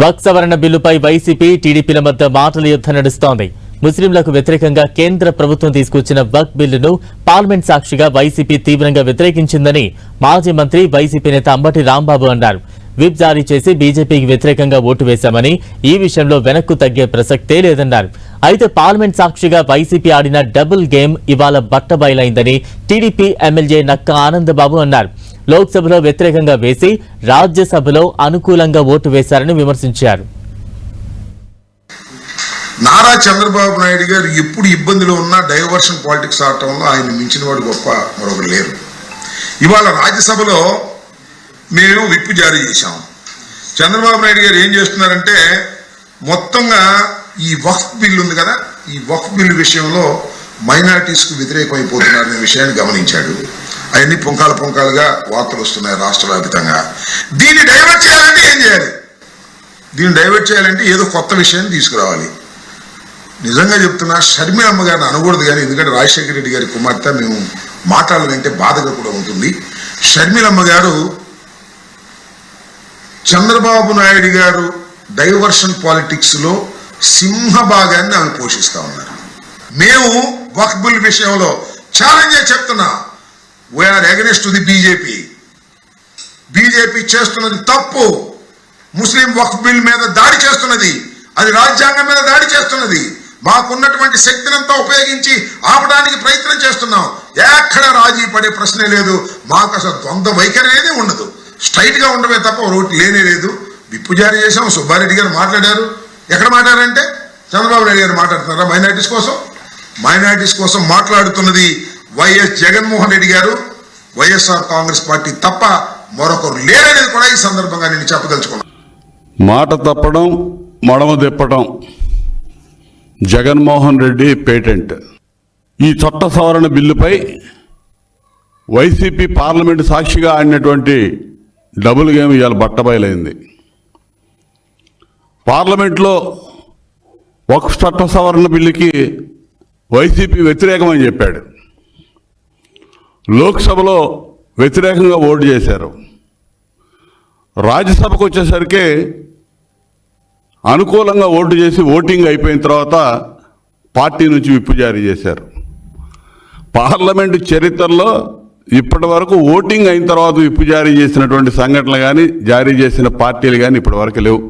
వక్ సవరణ బిల్లుపై వైసీపీ టీడీపీల మధ్య మాటల యుద్ధం నడుస్తోంది. ముస్లింలకు వ్యతిరేకంగా కేంద్ర ప్రభుత్వం తీసుకొచ్చిన వక్ బిల్లును పార్లమెంట్ సాక్షిగా వైసీపీ తీవ్రంగా వ్యతిరేకించిందని మాజీ మంత్రి వైసీపీ నేత అంబటి రాంబాబు అన్నారు. విప్ జారీ చేసి బీజేపీకి వ్యతిరేకంగా ఓటు వేశామని ఈ విషయంలో వెనక్కు తగ్గే ప్రసక్తే లేదన్నారు. అయితే పార్లమెంట్ సాక్షిగా వైసీపీ ఆడిన డబుల్ గేమ్ ఇవాళ బట్టబయలైందని టీడీపీ ఎమ్మెల్యే నక్క ఆనందబాబు అన్నారు. లోక్సభలో వ్యతిరేకంగా వేసి రాజ్యసభలో అనుకూలంగా ఓటు వేశారని విమర్శించారు. నారా చంద్రబాబు నాయుడు గారు ఎప్పుడు ఇబ్బందిలో ఉన్నా డైవర్షన్ పాలిటిక్స్ ఆడటంలో ఆయన మించిన వాడు గొప్ప మరొకరు లేరు. ఇవాళ రాజ్యసభలో మేము విప్పు జారీ చేశాం. చంద్రబాబు నాయుడు గారు ఏం చేస్తున్నారంటే మొత్తంగా ఈ వక్ఫ్ బిల్ ఉంది కదా ఈ వక్ఫ్ బిల్ విషయంలో మైనార్టీస్కు వ్యతిరేకమైపోతున్నారనే విషయాన్ని గమనించాడు. అవన్నీ పుంకాలు పుంకాలుగా వార్తలు వస్తున్నాయి రాష్ట్ర వ్యాప్తంగా. దీన్ని డైవర్ట్ చేయాలంటే ఏం చేయాలి? దీన్ని డైవర్ట్ చేయాలంటే ఏదో కొత్త విషయాన్ని తీసుకురావాలి. నిజంగా చెప్తున్నా షర్మిలమ్మ గారిని అనకూడదు కానీ ఎందుకంటే రాజశేఖర రెడ్డి గారి కుమార్తె మేము మాట్లాడాలంటే బాధగా కూడా ఉంటుంది. షర్మిలమ్మ గారు చంద్రబాబు నాయుడు గారు డైవర్షన్ పాలిటిక్స్లో సింహ భాగాన్ని ఆమె పోషిస్తూ ఉన్నారు. మేము వక్బుల్ విషయంలో ఛాలెంజ్ చెప్తున్నా. We are against the BJP BJP చేస్తున్నది తప్పు. ముస్లిం వక్ఫ్ బిల్ మీద దాడి చేస్తున్నది. అది రాజ్యాంగం మీద దాడి చేస్తున్నది. మాకున్నటువంటి శక్తినంతా ఉపయోగించి ఆపడానికి ప్రయత్నం చేస్తున్నాం. ఎక్కడ రాజీ పడే ప్రశ్నే లేదు. మాకు అసలు ద్వంద్వ వైఖరి అనేది ఉండదు. స్ట్రైట్గా ఉండమే తప్ప రోడ్డు లేనే లేదు. విప్పు జారీ చేసాం సుబ్బారెడ్డి గారు మాట్లాడారు. ఎక్కడ మాట్లాడారంటే చంద్రబాబు నాయుడు గారు మాట్లాడుతున్నారా? మైనార్టీస్ కోసం? మైనార్టీస్ కోసం మాట్లాడుతున్నది వైఎస్ జగన్మోహన్ రెడ్డి గారు వైఎస్ఆర్ కాంగ్రెస్ పార్టీ తప్ప మరొకరు లేరనేది కూడా ఈ సందర్భంగా నేను చెప్పదలుచుకున్నాను మాట తప్పడం మడమ తిప్పడం. జగన్మోహన్ రెడ్డి పేటెంట్. ఈ చట్ట సవరణ బిల్లుపై వైసీపీ పార్లమెంటు సాక్షిగా ఆడినటువంటి డబుల్ గేమ్ ఇవాళ బట్టబయలైంది. పార్లమెంట్లో ఒక చట్ట సవరణ బిల్లుకి వైసీపీ వ్యతిరేకమని చెప్పాడు. లోక్సభలో వ్యతిరేకంగా ఓటు చేశారు. రాజ్యసభకు వచ్చేసరికి అనుకూలంగా ఓటు చేసి ఓటింగ్ అయిపోయిన తర్వాత పార్టీ నుంచి విప్పు జారీ చేశారు. పార్లమెంటు చరిత్రలో ఇప్పటి వరకు ఓటింగ్ అయిన తర్వాత విప్పు జారీ చేసినటువంటి సంఘటనలు కానీ జారీ చేసిన పార్టీలు కానీ ఇప్పటి వరకు లేవు.